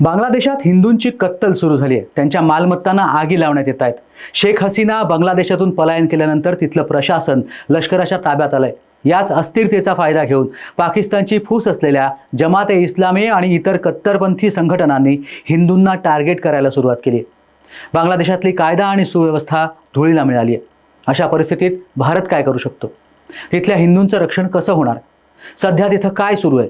बांगलादेशात हिंदूंची कत्तल सुरू झाली आहे. त्यांच्या मालमत्तांना आगी लावण्यात येत आहेत. शेख हसीना बांगलादेशातून पलायन केल्यानंतर तिथलं प्रशासन लष्कराच्या ताब्यात आलंय. याच अस्थिरतेचा फायदा घेऊन पाकिस्तानची फूस असलेल्या जमात ए इस्लामी आणि इतर कत्तरपंथी संघटनांनी हिंदूंना टार्गेट करायला सुरुवात केली बांगलादेशातली कायदा आणि सुव्यवस्था धुळीला मिळाली आहे. अशा परिस्थितीत भारत काय करू शकतो? तिथल्या हिंदूंचं रक्षण कसं होणार? सध्या तिथं काय सुरू आहे?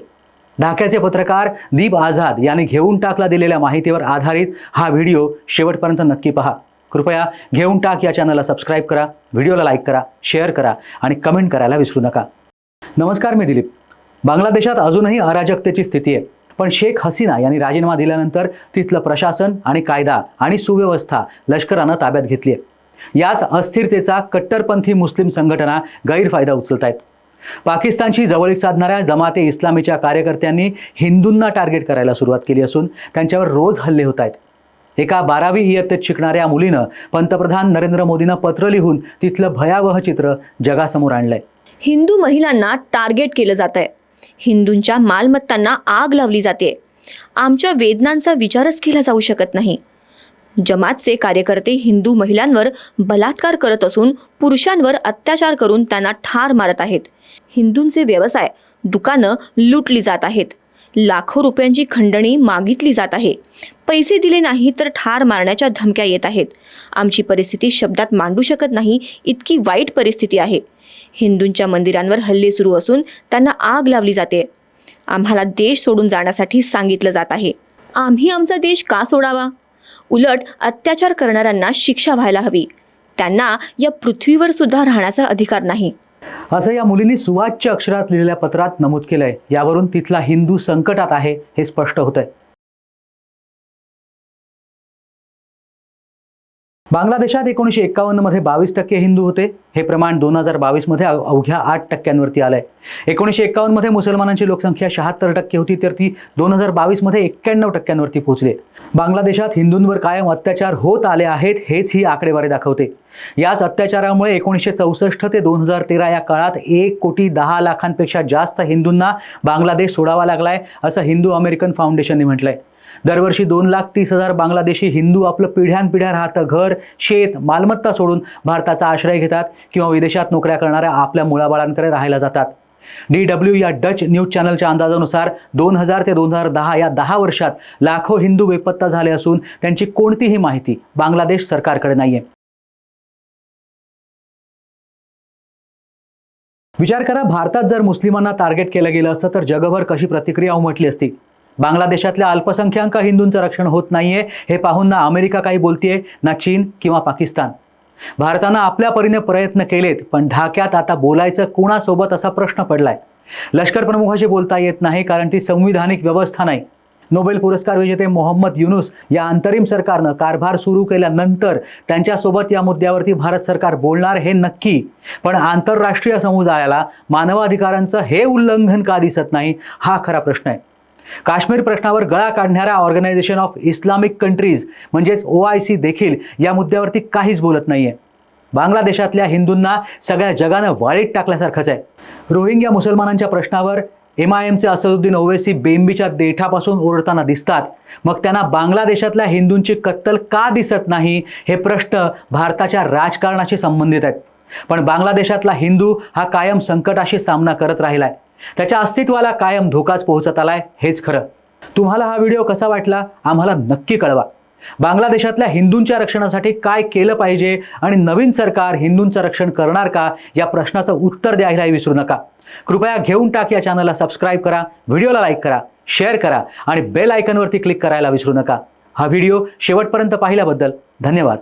ढाक्याचे पत्रकार दीप आझाद यांनी घेऊन टाकला दिलेल्या माहितीवर आधारित हा व्हिडिओ शेवटपर्यंत नक्की पहा. कृपया घेऊन टाक या चॅनलला सबस्क्राईब करा व्हिडिओला लाईक करा शेअर करा आणि कमेंट करायला विसरू नका. नमस्कार मी दिलीप. बांगलादेशात अजूनही अराजकतेची स्थिती आहे. पण शेख हसीना यांनी राजीनामा दिल्यानंतर तिथलं प्रशासन आणि कायदा आणि सुव्यवस्था लष्करानं ताब्यात घेतली आहे. याच अस्थिरतेचा कट्टरपंथी मुस्लिम संघटना गैरफायदा उचलत आहेत पाकिस्तानशी जवळीक साधणाऱ्या जमाते इस्लामीच्या कार्यकर्त्यांनी हिंदूंना टार्गेट करायला सुरुवात केली असून त्यांच्यावर रोज हल्ले होत आहेत. एका बारावी इयत्तेत शिकणाऱ्या मुलीनं पंतप्रधान नरेंद्र मोदींना पत्र लिहून तिथलं भयावह चित्र जगासमोर आणलंय. हिंदू महिलांना टार्गेट केलं जात आहे हिंदूंच्या मालमत्तांना आग लावली जाते आमच्या वेदनांचा विचारच केला जाऊ शकत नाही. जमातचे कार्यकर्ते हिंदू महिलांवर बलात्कार करत असून पुरुषांवर अत्याचार करून त्यांना ठार मारत आहेत. हिंदूंचे व्यवसाय दुकानं लुटली जात आहेत. लाखो रुपयांची खंडणी मागितली जात आहे. पैसे दिले नाही तर ठार मारण्याच्या धमक्या येत आहेत. आमची परिस्थिती शब्दात मांडू शकत नाही इतकी वाईट परिस्थिती आहे. हिंदूंच्या मंदिरांवर हल्ले सुरू असून त्यांना आग लावली जाते. आम्हाला देश सोडून जाण्यासाठी सांगितलं जात आहे. आम्ही आमचा देश का सोडावा? उलट अत्याचार करणाऱ्यांना शिक्षा व्हायला हवी. त्यांना या पृथ्वीवर सुद्धा राहण्याचा अधिकार नाही. असं या मुलींनी सुवाच्य अक्षरात लिहिलेल्या पत्रात नमूद केलंय. यावरून तिथला हिंदू संकटात आहे हे स्पष्ट होत आहे बांगलादेशात एकोणीसशे एक्कावन्नमध्ये बावीस टक्के हिंदू होते. हे प्रमाण दोन हजार बावीसमध्ये अवघ्या आठ टक्क्यांवरती आलं आहे एकोणीसशे एक्कावन्नमध्ये मुसलमानांची लोकसंख्या शहात्तर टक्के होती तर ती दोन हजार बावीसमध्ये एक्क्याण्णव टक्क्यांवरती पोहोचले. बांगलादेशात हिंदूंवर कायम अत्याचार होत आले आहेत हेच ही आकडेवारी दाखवते. याच अत्याचारामुळे एकोणीसशे चौसष्ट ते दोन हजार तेरा या काळात एक कोटी दहा लाखांपेक्षा जास्त हिंदूंना बांगलादेश सोडावा लागलाय असं हिंदू अमेरिकन फाउंडेशनने म्हटलंय. दरवर्षी दोन लाख तीस हजार बांगलादेशी हिंदू आपलं पिढ्यानपिढ्या राहतं. घर शेत मालमत्ता सोडून भारताचा आश्रय घेतात किंवा विदेशात नोकऱ्या करणाऱ्या आपल्या मुळाबाळांकडे राहायला जातात. डी डब्ल्यू या डच न्यूज चॅनलच्या अंदाजानुसार दोन हजार ते दोन हजार दहा या दहा वर्षात लाखो हिंदू बेपत्ता झाले असून त्यांची कोणतीही माहिती बांगलादेश सरकारकडे नाहीये. विचार करा भारतात जर मुस्लिमांना टार्गेट केलं गेलं असतं तर जगभर कशी प्रतिक्रिया उमटली असती? बांगलादेशातल्या अल्पसंख्याक हिंदूंचं रक्षण होत नाहीये हे पाहून ना अमेरिका काही बोलतीये ना चीन किंवा पाकिस्तान. भारतानं आपल्या परीने प्रयत्न केलेत पण ढाक्यात आता बोलायचं कुणासोबत असा प्रश्न पडलाय? लष्कर प्रमुखाशी बोलता येत नाही कारण ती संविधानिक व्यवस्था नाही. नोबेल पुरस्कार विजेते मोहम्मद युनुस या अंतरिम सरकारनं कारभार सुरू केल्यानंतर त्यांच्यासोबत या मुद्द्यावरती भारत सरकार बोलणार हे नक्की. पण आंतरराष्ट्रीय समुदायाला मानवाधिकारांचं हे उल्लंघन का दिसत नाही हा खरा प्रश्न आहे. काश्मीर प्रश्नावर गळा काढणाऱ्या ऑर्गनायझेशन ऑफ इस्लामिक कंट्रीज म्हणजेच ओ आय सी देखील या मुद्द्यावरती काहीच बोलत नाहीये. बांगलादेशातल्या हिंदूंना सगळ्या जगानं वाळीत टाकल्यासारखंच आहे. रोहिंग्या मुसलमानांच्या प्रश्नावर एम आय एमचे असदुद्दीन ओवेसी बेंबीच्या देठापासून ओरडताना दिसतात. मग त्यांना बांगलादेशातल्या हिंदूंची कत्तल का दिसत नाही हे प्रश्न भारताच्या राजकारणाशी संबंधित आहेत. पण बांगलादेशातला हिंदू हा कायम संकटाशी सामना करत राहिलाय. त्याच्या अस्तित्वाला कायम धोकाच पोहोचत आलाय हेच खरं. तुम्हाला हा व्हिडिओ कसा वाटला आम्हाला नक्की कळवा. बांगलादेशातल्या हिंदूंच्या रक्षणासाठी काय केलं पाहिजे आणि नवीन सरकार हिंदूंचं रक्षण करणार का या प्रश्नाचं उत्तर द्यायलाही विसरू नका. कृपया घेऊन टाक या चॅनलला सबस्क्राईब करा व्हिडिओला लाईक करा शेअर करा आणि बेल आयकनवरती क्लिक करायला विसरू नका. हा व्हिडिओ शेवटपर्यंत पाहिल्याबद्दल धन्यवाद.